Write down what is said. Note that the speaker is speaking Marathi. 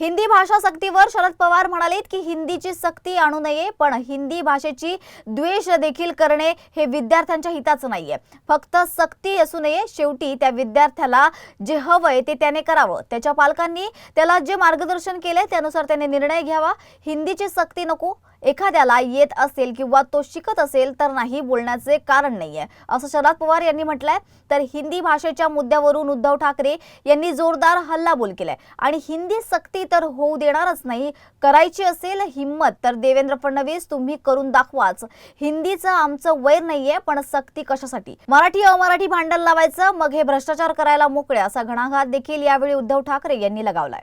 हिंदी भाषा सक्तीवर शरद पवार म्हणाले की हिंदीची सक्ती आणू नये पण हिंदी भाषेची द्वेष देखील करणे हे विद्यार्थ्यांच्या हिताचं नाहीये. फक्त सक्ती असू नये शेवटी त्या विद्यार्थ्याला जे हवंय ते त्याने करावं. त्याच्या पालकांनी त्याला जे मार्गदर्शन केले त्यानुसार त्याने निर्णय घ्यावा. हिंदीची सक्ती नको. एखाद्याला येत असेल किंवा तो शिकत असेल तर नाही बोलण्याचे कारण नाहीये. असं शरद पवार यांनी म्हटलंय. तर हिंदी भाषेच्या मुद्द्यावरून उद्धव ठाकरे यांनी जोरदार हल्लाबोल केलाय. आणि हिंदी सक्ती तर होऊ देणारच नाही. करायची असेल हिंमत तर देवेंद्र फडणवीस तुम्ही करून दाखवाच. हिंदीचं आमचं वैर नाहीये पण सक्ती कशासाठी? मराठी अमराठी भांडण लावायचं मग हे भ्रष्टाचार करायला मोकळे असा घणाघात देखील यावेळी उद्धव ठाकरे यांनी लगावलाय.